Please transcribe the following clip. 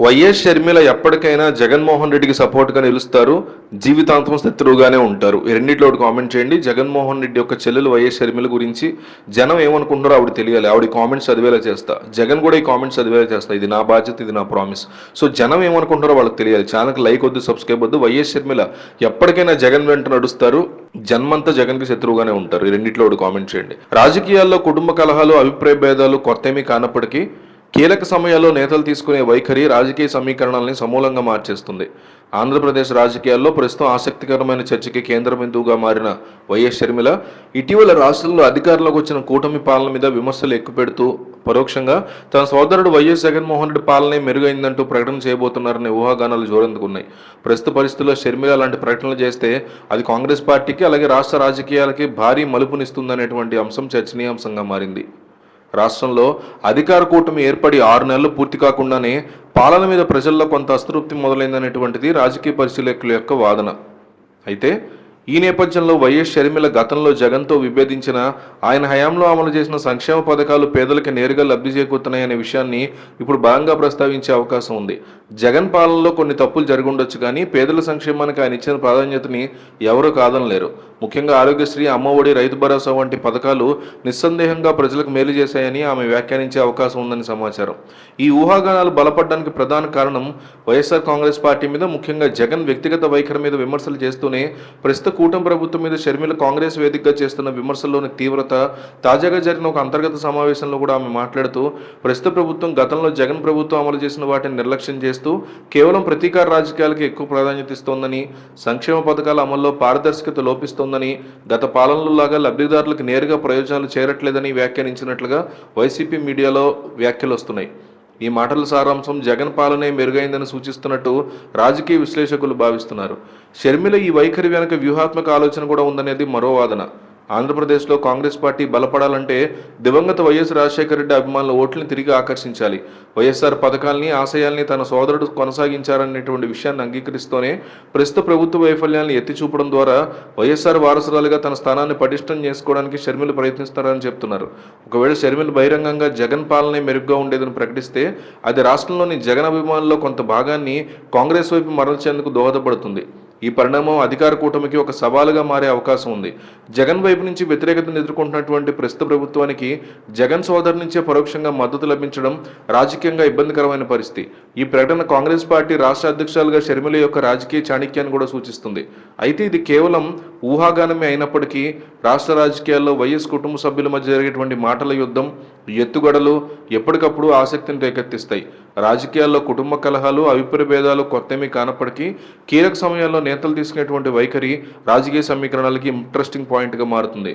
YS Sharmila ఎప్పటికైనా జగన్మోహన్ రెడ్డికి సపోర్ట్గా నిలుస్తారు జీవితాంతం శత్రువుగానే ఉంటారు. ఈ రెండిట్లో ఒకటి కామెంట్ చేయండి. జగన్మోహన్ రెడ్డి యొక్క చెల్లెలు వైఎస్ షర్మిల గురించి జనం ఏమనుకుంటున్నారో ఆవిడ తెలియాలి. ఆవిడ కామెంట్స్ చదివేలా చేస్తా. జగన్ కూడా ఈ కామెంట్స్ చదివేలా చేస్తా. ఇది నా బాధ్యత ఇది నా ప్రామిస్ సో జనం ఏమనుకుంటున్నారో వాళ్ళకి తెలియాలి. ఛానల్కి లైక్ వద్దు సబ్స్క్రైబ్ వద్దు. వైఎస్ షర్మిల ఎప్పటికైనా జగన్ వెంట నడుస్తారు. జన్మంతా జగన్కి శత్రువుగానే ఉంటారు. ఈ రెండిట్లో ఒకటి కామెంట్ చేయండి. రాజకీయాల్లో కుటుంబ కలహాలు అభిప్రాయ భేదాలు కొత్త ఏమీ కానప్పటికీ కీలక సమయాల్లో నేతలు తీసుకునే వైఖరి రాజకీయ సమీకరణాలని సమూలంగా మార్చేస్తుంది. ఆంధ్రప్రదేశ్ రాజకీయాల్లో ప్రస్తుతం ఆసక్తికరమైన చర్చకి కేంద్ర బిందువుగా మారిన వైఎస్ షర్మిల ఇటీవల రాష్ట్రంలో అధికారంలోకి వచ్చిన కూటమి పాలన మీద విమర్శలు ఎక్కుపెడుతూ పరోక్షంగా తన సోదరుడు వైఎస్ జగన్మోహన్ రెడ్డి పాలనే మెరుగైందంటూ ప్రకటన చేయబోతున్నారనే ఊహాగానాలు జోరందుకున్నాయి. ప్రస్తుత పరిస్థితుల్లో షర్మిల లాంటి ప్రకటనలు చేస్తే అది కాంగ్రెస్ పార్టీకి అలాగే రాష్ట్ర రాజకీయాలకి భారీ మలుపునిస్తుందనేటువంటి అంశం చర్చనీయాంశంగా మారింది. రాష్ట్రంలో అధికార కూటమి ఏర్పడి ఆరు నెలలు పూర్తి కాకుండానే పాలన మీద ప్రజల్లో కొంత అస్తృప్తి మొదలైందనేటువంటిది రాజకీయ పరిశీలకుల యొక్క వాదన. అయితే ఈ నేపథ్యంలో వైఎస్ షర్మిల గతంలో జగన్తో విభేదించిన ఆయన హయాంలో అమలు చేసిన సంక్షేమ పథకాలు పేదలకు నేరుగా లబ్ధి చేకూరుతున్నాయనే విషయాన్ని ఇప్పుడు బలంగా ప్రస్తావించే అవకాశం ఉంది. జగన్ పాలనలో కొన్ని తప్పులు జరుగుండొచ్చు కానీ పేదల సంక్షేమానికి ఆయన ఇచ్చిన ప్రాధాన్యతని ఎవరూ కాదనలేరు. ముఖ్యంగా ఆరోగ్యశ్రీ అమ్మఒడి రైతు భరోసా వంటి పథకాలు నిస్సందేహంగా ప్రజలకు మేలు చేశాయని ఆమె వ్యాఖ్యానించే అవకాశం ఉందని సమాచారం. ఈ ఊహాగానాలు బలపడడానికి ప్రధాన కారణం వైఎస్ఆర్ కాంగ్రెస్ పార్టీ మీద ముఖ్యంగా జగన్ వ్యక్తిగత వైఖరి మీద విమర్శలు చేస్తూనే ప్రస్తుత కూటమి ప్రభుత్వం మీద షర్మిల కాంగ్రెస్ వేదికగా చేస్తున్న విమర్శల్లోని తీవ్రత తాజాగా జరిగిన ఒక అంతర్గత సమావేశంలో కూడా ఆమె మాట్లాడుతూ ప్రస్తుత ప్రభుత్వం గతంలో జగన్ ప్రభుత్వం అమలు చేసిన వాటిని నిర్లక్ష్యం చేస్తూ కేవలం ప్రతీకార రాజకీయాలకు ఎక్కువ ప్రాధాన్యత ఇస్తోందని సంక్షేమ పథకాల అమల్లో పారదర్శకత లోపిస్తోందని గత పాలనలో లాగా లబ్ధిదారులకు నేరుగా ప్రయోజనాలు చేరట్లేదని వ్యాఖ్యానించినట్లుగా వైసీపీ మీడియాలో వ్యాఖ్యలు వస్తున్నాయి. ఈ మాటల సారాంశం జగన్ పాలనే మెరుగైందని సూచిస్తున్నట్టు రాజకీయ విశ్లేషకులు భావిస్తున్నారు. షర్మిల ఈ వైఖరి వెనుక వ్యూహాత్మక ఆలోచన కూడా ఉందనేది మరో వాదన. ఆంధ్రప్రదేశ్లో కాంగ్రెస్ పార్టీ బలపడాలంటే దివంగత వైఎస్ రాజశేఖర రెడ్డి అభిమానుల ఓట్లను తిరిగి ఆకర్షించాలి. వైఎస్ఆర్ పథకాల్ని ఆశయాల్ని తన సోదరుడు కొనసాగించారనేటువంటి విషయాన్ని అంగీకరిస్తూనే ప్రస్తుత ప్రభుత్వ వైఫల్యాన్ని ఎత్తి చూపడం ద్వారా వైఎస్ఆర్ వారసురాలుగా తన స్థానాన్ని పటిష్టం చేసుకోవడానికి షర్మిల ప్రయత్నిస్తారని చెప్తున్నారు. ఒకవేళ షర్మిల బహిరంగంగా జగన్ పాలనే మెరుగ్గా ఉండేదని ప్రకటిస్తే అది రాష్ట్రంలోని జగన్ అభిమానుల్లో కొంత భాగాన్ని కాంగ్రెస్ వైపు మరల్చేందుకు దోహదపడుతుంది. ఈ పరిణామం అధికార కూటమికి ఒక సవాలుగా మారే అవకాశం ఉంది. జగన్ వైపు నుంచి వ్యతిరేకతను ఎదుర్కొంటున్నటువంటి ప్రస్తుత ప్రభుత్వానికి జగన్ సోదరు నుంచే పరోక్షంగా మద్దతు లభించడం రాజకీయంగా ఇబ్బందికరమైన పరిస్థితి. ఈ ప్రకటన కాంగ్రెస్ పార్టీ రాష్ట్ర అధ్యక్షులుగా షర్మిల యొక్క రాజకీయ చాణక్యాన్ని కూడా సూచిస్తుంది. అయితే ఇది కేవలం ఊహాగానమే అయినప్పటికీ రాష్ట్ర రాజకీయాల్లో వైఎస్ కుటుంబ సభ్యుల మధ్య జరిగేటువంటి మాటల యుద్ధం ఎత్తుగడలు ఎప్పటికప్పుడు ఆసక్తిని రేకెత్తిస్తాయి. రాజకీయాల్లో కుటుంబ కలహాలు అభిప్రాయ భేదాలు కొత్తమీ కానప్పటికీ కీలక సమయాల్లో నేతలు తీసుకునేటువంటి వైఖరి రాజకీయ సమీకరణలకి ఇంట్రెస్టింగ్ పాయింట్గా మారుతుంది.